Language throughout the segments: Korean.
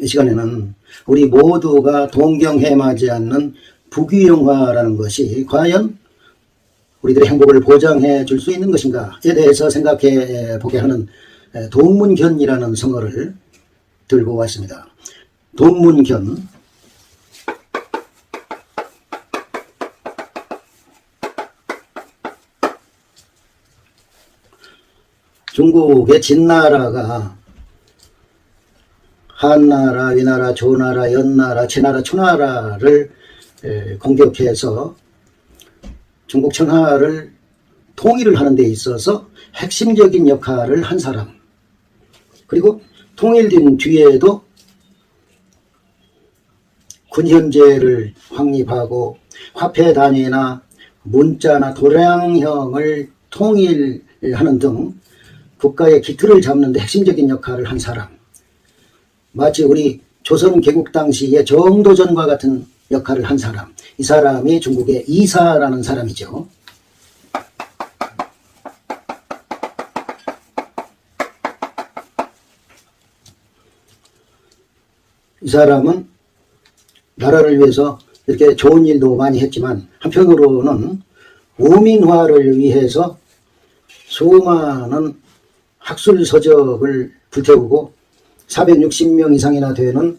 이 시간에는 우리 모두가 동경해마지 않는 부귀영화라는 것이 과연 우리들의 행복을 보장해 줄 수 있는 것인가에 대해서 생각해 보게 하는 동문견이라는 성어를 들고 왔습니다. 동문견. 중국의 진나라가 한나라, 위나라, 조나라, 연나라, 제나라, 초나라를 에, 공격해서 중국 천하를 통일을 하는 데 있어서 핵심적인 역할을 한 사람. 그리고 통일된 뒤에도 군현제를 확립하고 화폐 단위나 문자나 도량형을 통일하는 등 국가의 기틀을 잡는 데 핵심적인 역할을 한 사람. 마치 우리 조선 개국 당시의 정도전과 같은 역할을 한 사람. 이 사람이 중국의 이사라는 사람이죠. 이 사람은 나라를 위해서 이렇게 좋은 일도 많이 했지만 한편으로는 우민화를 위해서 수많은 학술 서적을 불태우고 460명 이상이나 되는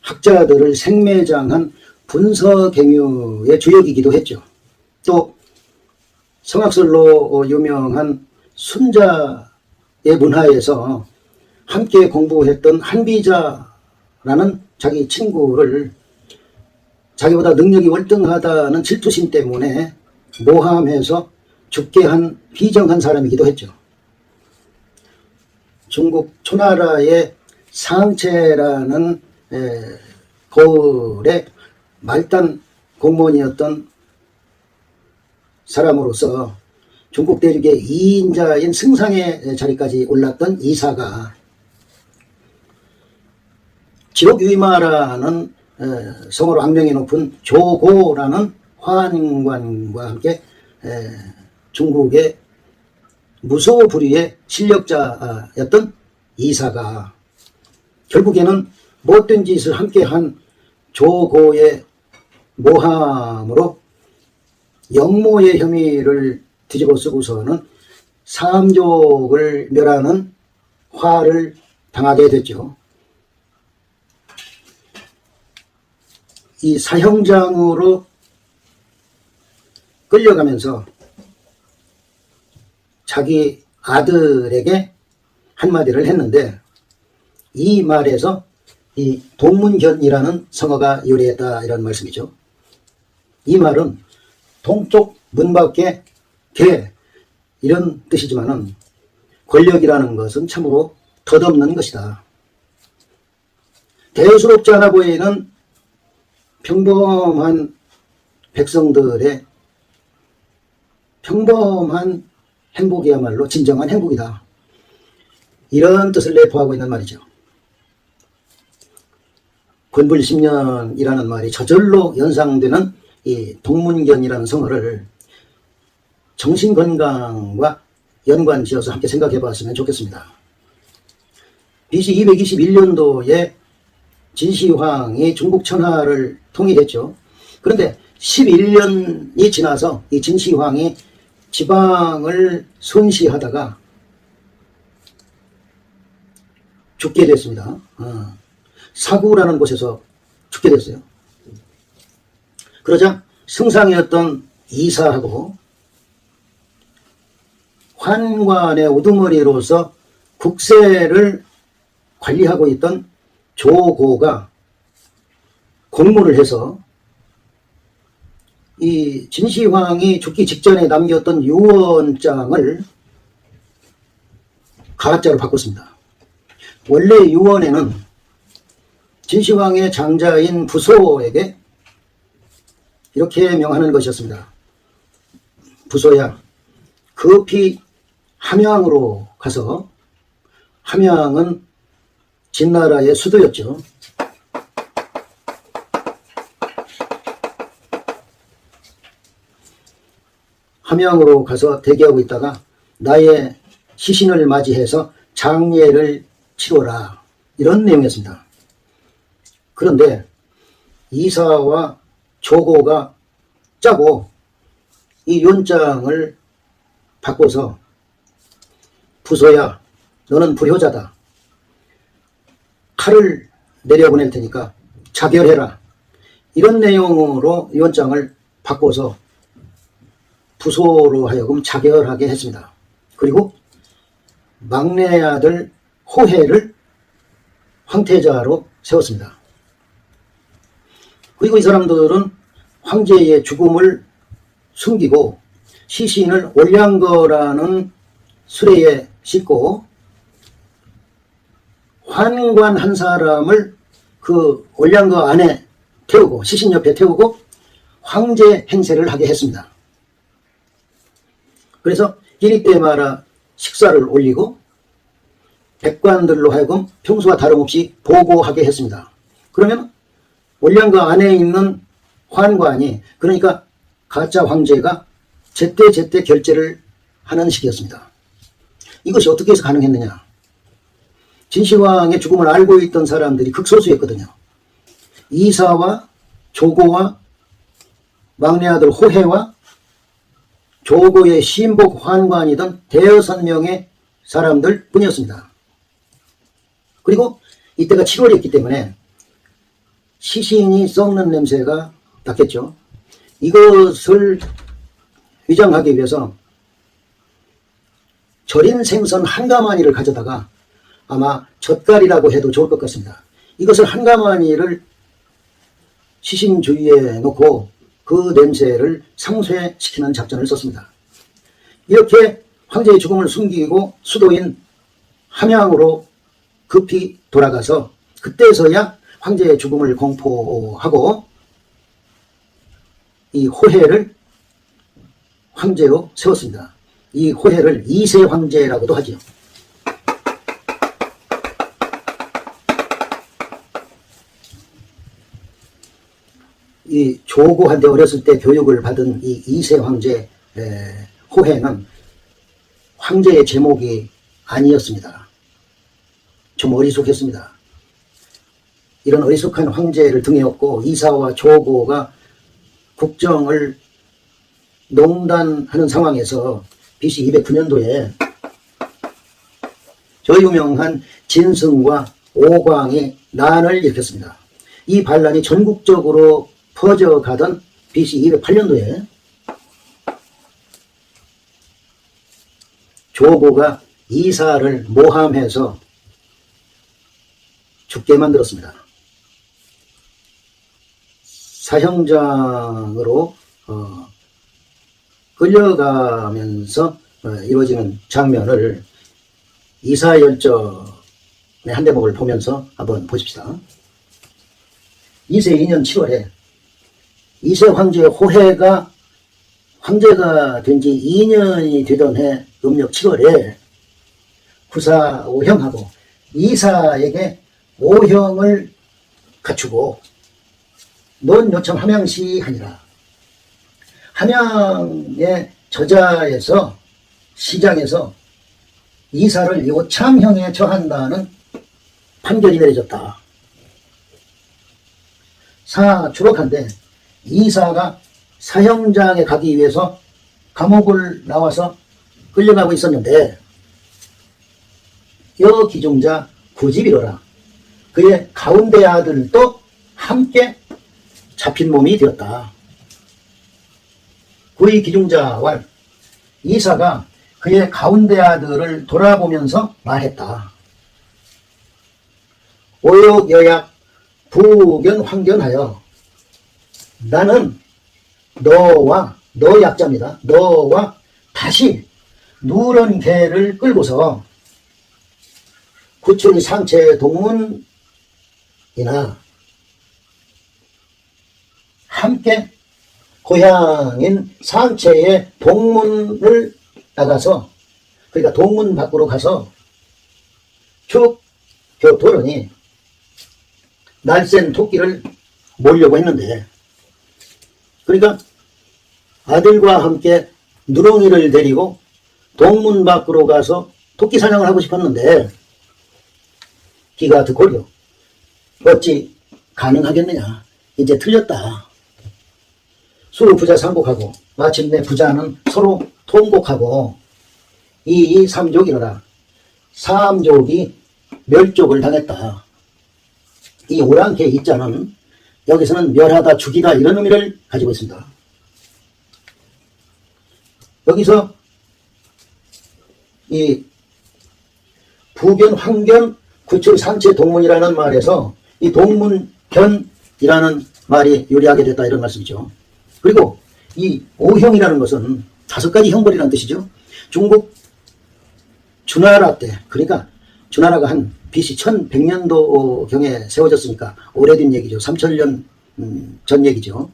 학자들을 생매장한 분서갱유의 주역이기도 했죠. 또 성악설로 유명한 순자의 문화에서 함께 공부했던 한비자라는 자기 친구를 자기보다 능력이 월등하다는 질투심 때문에 모함해서 죽게 한 비정한 사람이기도 했죠. 중국 초나라의 상체라는 에, 고을의 말단 공무원이었던 사람으로서 중국 대륙의 2인자인 승상의 자리까지 올랐던 이사가 지옥유이마라는 성으로 악명이 높은 조고라는 화환관과 함께 중국의 무소불위의 실력자였던 이사가 결국에는 못된 짓을 함께한 조고의 모함으로 영모의 혐의를 뒤집어 쓰고서는 삼족을 멸하는 화를 당하게 됐죠. 이 사형장으로 끌려가면서 자기 아들에게 한마디를 했는데 이 말에서 이 동문견이라는 성어가 유래했다 이런 말씀이죠. 이 말은 동쪽 문 밖에 개 이런 뜻이지만은 권력이라는 것은 참으로 덧없는 것이다. 대수롭지 않아 보이는 평범한 백성들의 평범한 행복이야말로 진정한 행복이다. 이런 뜻을 내포하고 있는 말이죠. 군불 10년이라는 말이 저절로 연상되는 이 동문견이라는 성어를 정신건강과 연관 지어서 함께 생각해 봤으면 좋겠습니다. BC 221년도에 진시황이 중국 천하를 통일했죠. 그런데 11년이 지나서 이 진시황이 지방을 손시하다가 죽게 됐습니다. 어. 사구라는 곳에서 죽게 됐어요. 그러자 승상이었던 이사하고 환관의 우두머리로서 국세를 관리하고 있던 조고가 공모를 해서 이 진시황이 죽기 직전에 남겼던 유언장을 가짜로 바꿨습니다. 원래 유언에는 진시황의 장자인 부소에게 이렇게 명하는 것이었습니다. 부소야, 급히 함양으로 가서 함양은 진나라의 수도였죠. 함양으로 가서 대기하고 있다가 나의 시신을 맞이해서 장례를 치러라. 이런 내용이었습니다. 그런데 이사와 조고가 짜고 이 연장을 바꿔서 부소야 너는 불효자다. 칼을 내려보낼 테니까 자결해라. 이런 내용으로 연장을 바꿔서 부소로 하여금 자결하게 했습니다. 그리고 막내 아들 호해를 황태자로 세웠습니다. 그리고 이 사람들은 황제의 죽음을 숨기고 시신을 올량거라는 수레에 싣고 환관 한 사람을 그 올량거 안에 태우고 시신 옆에 태우고 황제 행세를 하게 했습니다. 그래서 이리 때마다 식사를 올리고 백관들로 하여금 평소와 다름없이 보고하게 했습니다. 그러면 올량거 안에 있는 환관이 그러니까 가짜 황제가 제때 제때 결제를 하는 식이었습니다. 이것이 어떻게 해서 가능했느냐? 진시황의 죽음을 알고 있던 사람들이 극소수였거든요. 이사와 조고와 막내 아들 호해와 조고의 신복 환관이던 대여섯 명의 사람들 뿐이었습니다. 그리고 이때가 7월이었기 때문에 시신이 썩는 냄새가 났겠죠. 이것을 위장하기 위해서 절인 생선 한 가마니를 가져다가 아마 젓갈이라고 해도 좋을 것 같습니다. 이것을 한 가마니를 시신 주위에 놓고 그 냄새를 상쇄시키는 작전을 썼습니다. 이렇게 황제의 죽음을 숨기고 수도인 함양으로 급히 돌아가서 그때서야 황제의 죽음을 공포하고 이 호해를 황제로 세웠습니다. 이 호해를 이세 황제라고도 하지요. 이 조고한테 어렸을 때 교육을 받은 이 이세 황제 에, 호해는 황제의 제목이 아니었습니다. 좀 어리숙했습니다. 이런 어리숙한 황제를 등에 업고 이사와 조고가 국정을 농단하는 상황에서 BC 209년도에 저 유명한 진승과 오광이 난을 일으켰습니다. 이 반란이 전국적으로 퍼져가던 BC 208년도에 조고가 이사를 모함해서 죽게 만들었습니다. 사형장으로 어, 끌려가면서 어, 이루어지는 장면을 이사열전의 한 대목을 보면서 한번 보십시다. 이세 2년 7월에 이세 황제의 호해가 황제가 된 지 2년이 되던 해 음력 7월에 구사 오형하고 이사에게 오형을 갖추고 논 요청 함양시 하니라. 함양의 저자에서 시장에서 이사를 요참형에 처한다는 판결이 내려졌다. 사 추록한데 이사가 사형장에 가기 위해서 감옥을 나와서 끌려가고 있었는데 여 기종자 구집이로라 그의 가운데 아들도 함께 잡힌 몸이 되었다. 구의 기중자와 이사가 그의 가운데 아들을 돌아보면서 말했다. 오욕여약 부견 황견하여 나는 너와 너 약자입니다. 너와 다시 누런 개를 끌고서 구천이 상체 동문이나 함께 고향인 상체의 동문을 나가서 그러니까 동문 밖으로 가서 쭉 돌으니 날쌘 토끼를 몰려고 했는데 그러니까 아들과 함께 누렁이를 데리고 동문 밖으로 가서 토끼 사냥을 하고 싶었는데 기가 득고려 어찌 가능하겠느냐. 이제 틀렸다. 수 부자 상복하고 마침내 부자는 서로 통곡하고 이 삼족이로라. 삼족이 멸족을 당했다. 이 오랑캐 이자는 여기서는 멸하다 죽이다 이런 의미를 가지고 있습니다. 여기서 이 부견, 황견, 구출, 상체, 동문이라는 말에서 이 동문, 견이라는 말이 유리하게 됐다 이런 말씀이죠. 그리고 이 오형이라는 것은 다섯 가지 형벌이라는 뜻이죠. 중국 주나라 때, 그러니까 주나라가 한 BC 1100년도 경에 세워졌으니까 오래된 얘기죠. 3000년 음, 전 얘기죠.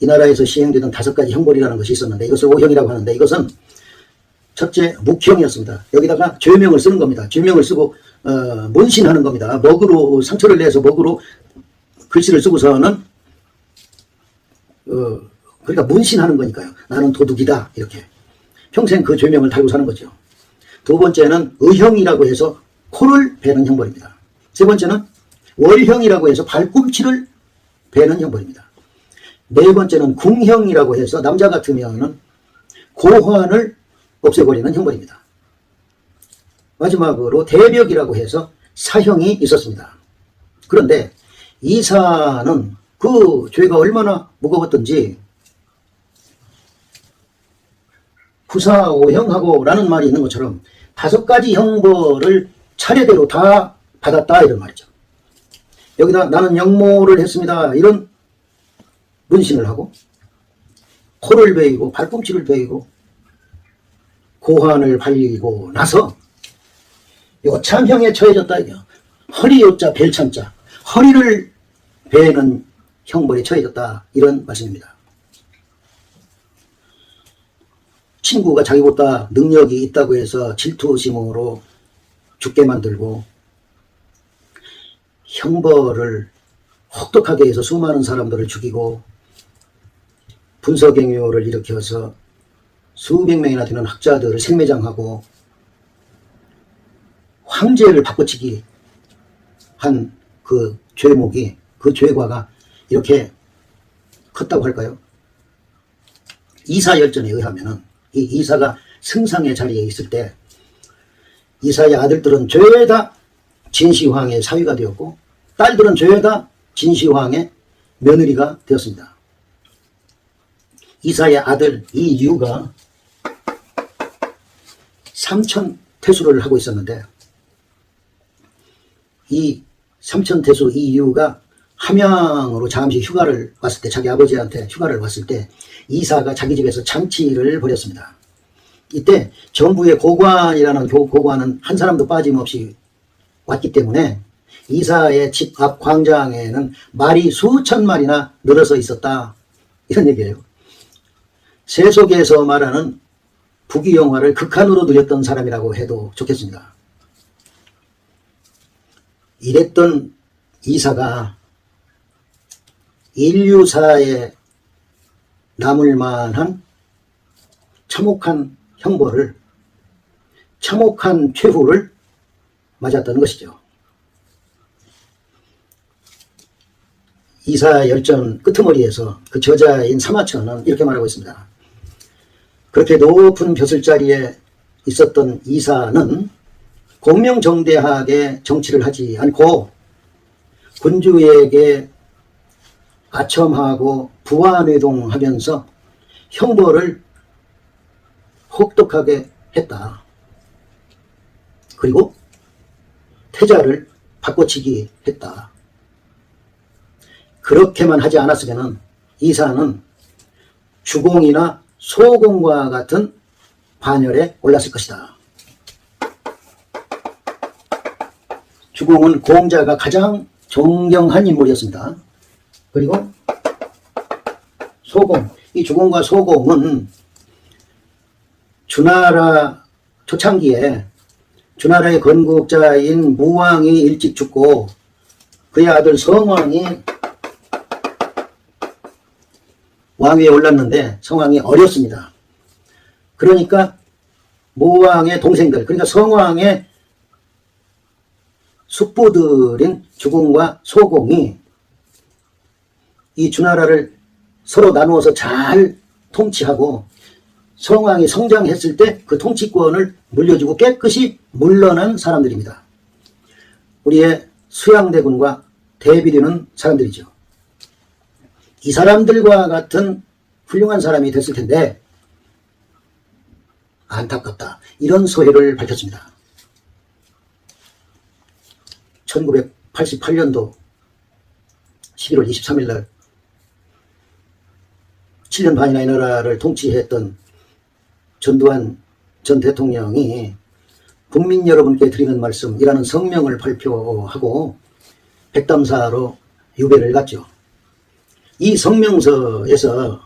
이 나라에서 시행되던 다섯 가지 형벌이라는 것이 있었는데 이것을 오형이라고 하는데 이것은 첫째 묵형이었습니다. 여기다가 죄명을 쓰는 겁니다. 죄명을 쓰고 어, 문신하는 겁니다. 먹으로 상처를 내서 먹으로 글씨를 쓰고서는 어, 그러니까 문신하는 거니까요. 나는 도둑이다 이렇게 평생 그 죄명을 달고 사는 거죠. 두 번째는 의형이라고 해서 코를 베는 형벌입니다. 세 번째는 월형이라고 해서 발꿈치를 베는 형벌입니다. 네 번째는 궁형이라고 해서 남자 같으면은 고환을 없애버리는 형벌입니다. 마지막으로 대벽이라고 해서 사형이 있었습니다. 그런데 이사는 그 죄가 얼마나 무거웠던지 구사오형하고 라는 말이 있는 것처럼 다섯 가지 형벌을 차례대로 다 받았다 이런 말이죠. 여기다 나는 영모를 했습니다. 이런 문신을 하고 코를 베이고 발꿈치를 베이고 고환을 발리고 나서 요참형에 처해졌다 이거 허리 요자 벨참자 허리를 베는 형벌에 처해졌다 이런 말씀입니다. 친구가 자기보다 능력이 있다고 해서 질투심으로 죽게 만들고 형벌을 혹독하게 해서 수많은 사람들을 죽이고 분서경유를 일으켜서 수백 명이나 되는 학자들을 생매장하고 황제를 바꿔치기 한 그 죄목이 그 죄과가 이렇게 컸다고 할까요? 이사열전에 의하면은 이 이사가 승상의 자리에 있을 때 이사의 아들들은 죄다 진시황의 사위가 되었고 딸들은 죄다 진시황의 며느리가 되었습니다. 이사의 아들 이유가 삼천 태수를 하고 있었는데 이 삼천 태수 이유가 함양으로 잠시 휴가를 왔을 때 자기 아버지한테 휴가를 왔을 때 이사가 자기 집에서 잔치를 벌였습니다. 이때 정부의 고관이라는 교- 고관은 한 사람도 빠짐없이 왔기 때문에 이사의 집 앞 광장에는 말이 수천 마리나 늘어서 있었다. 이런 얘기예요. 세속에서 말하는 부귀 영화를 극한으로 누렸던 사람이라고 해도 좋겠습니다. 이랬던 이사가 인류사에 남을 만한 참혹한 형벌을 참혹한 최후를 맞았다는 것이죠. 이사 열전 끄트머리에서 그 저자인 사마천은 이렇게 말하고 있습니다. 그렇게 높은 벼슬자리에 있었던 이사는 공명정대하게 정치를 하지 않고 군주에게 아첨하고 부하뇌동하면서 형벌을 혹독하게 했다. 그리고 태자를 바꿔치기 했다. 그렇게만 하지 않았으면 이사는 주공이나 소공과 같은 반열에 올랐을 것이다. 주공은 공자가 가장 존경한 인물이었습니다. 그리고 소공, 이 주공과 소공은 주나라 초창기에 주나라의 건국자인 무왕이 일찍 죽고 그의 아들 성왕이 왕위에 올랐는데 성왕이 어렸습니다. 그러니까 무왕의 동생들, 그러니까 성왕의 숙부들인 주공과 소공이 이 주나라를 서로 나누어서 잘 통치하고 성왕이 성장했을 때 그 통치권을 물려주고 깨끗이 물러난 사람들입니다. 우리의 수양대군과 대비되는 사람들이죠. 이 사람들과 같은 훌륭한 사람이 됐을 텐데 안타깝다. 이런 소회를 밝혔습니다. 1988년도 11월 23일 날 7년 반이나 이 나라를 통치했던 전두환 전 대통령이 국민 여러분께 드리는 말씀이라는 성명을 발표하고 백담사로 유배를 갔죠. 이 성명서에서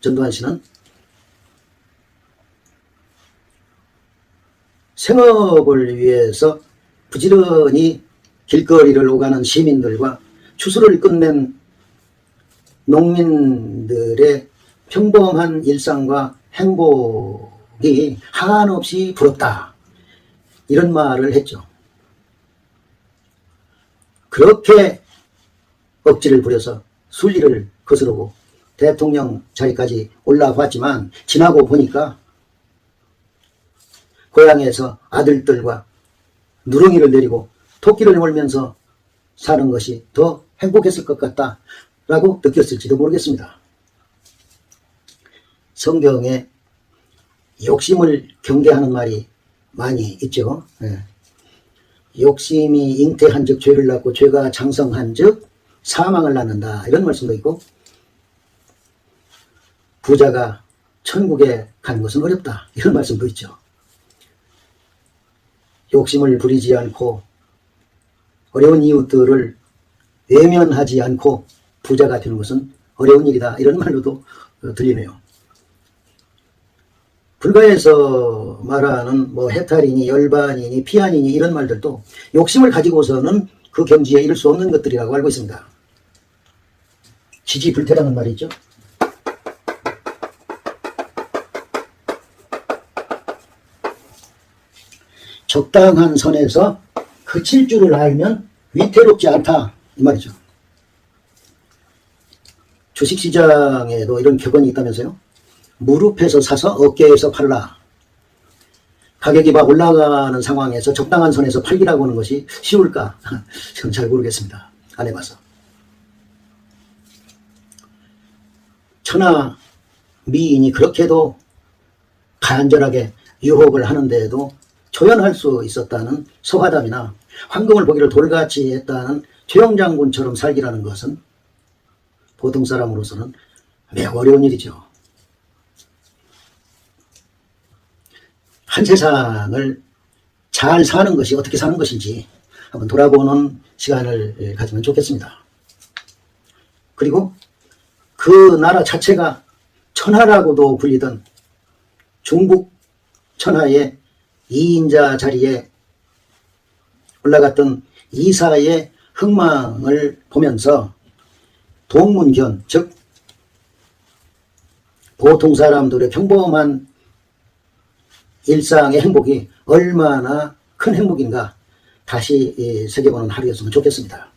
전두환 씨는 생업을 위해서 부지런히 길거리를 오가는 시민들과 추수를 끝낸 농민들의 평범한 일상과 행복이 한없이 부럽다. 이런 말을 했죠. 그렇게 억지를 부려서 순리를 거스르고 대통령 자리까지 올라왔지만 지나고 보니까 고향에서 아들들과 누렁이를 내리고 토끼를 몰면서 사는 것이 더 행복했을 것 같다라고 느꼈을지도 모르겠습니다. 성경에 욕심을 경계하는 말이 많이 있죠. 예. 욕심이 잉태한 즉 죄를 낳고 죄가 장성한 즉 사망을 낳는다. 이런 말씀도 있고 부자가 천국에 가는 것은 어렵다. 이런 말씀도 있죠. 욕심을 부리지 않고 어려운 이웃들을 외면하지 않고 부자가 되는 것은 어려운 일이다. 이런 말로도 어, 들리네요. 불가에서 말하는 뭐 해탈이니 열반이니 피안이니 이런 말들도 욕심을 가지고서는 그 경지에 이를 수 없는 것들이라고 알고 있습니다. 지지 불태라는 말이 있죠. 적당한 선에서 그칠 줄을 알면 위태롭지 않다 이 말이죠. 주식시장에도 이런 격언이 있다면서요. 무릎에서 사서 어깨에서 팔라. 가격이 막 올라가는 상황에서 적당한 선에서 팔기라고 하는 것이 쉬울까? 저는 잘 모르겠습니다. 안 해봐서. 천하 미인이 그렇게도 간절하게 유혹을 하는데도 초연할 수 있었다는 서화담이나 황금을 보기를 돌같이 했다는 최영장군처럼 살기라는 것은 보통 사람으로서는 매우 어려운 일이죠. 한 세상을 잘 사는 것이 어떻게 사는 것인지 한번 돌아보는 시간을 가지면 좋겠습니다. 그리고 그 나라 자체가 천하라고도 불리던 중국 천하의 이인자 자리에 올라갔던 이사의 흥망을 보면서 동문견, 즉 보통 사람들의 평범한 일상의 행복이 얼마나 큰 행복인가 다시 이 새겨보는 하루였으면 좋겠습니다.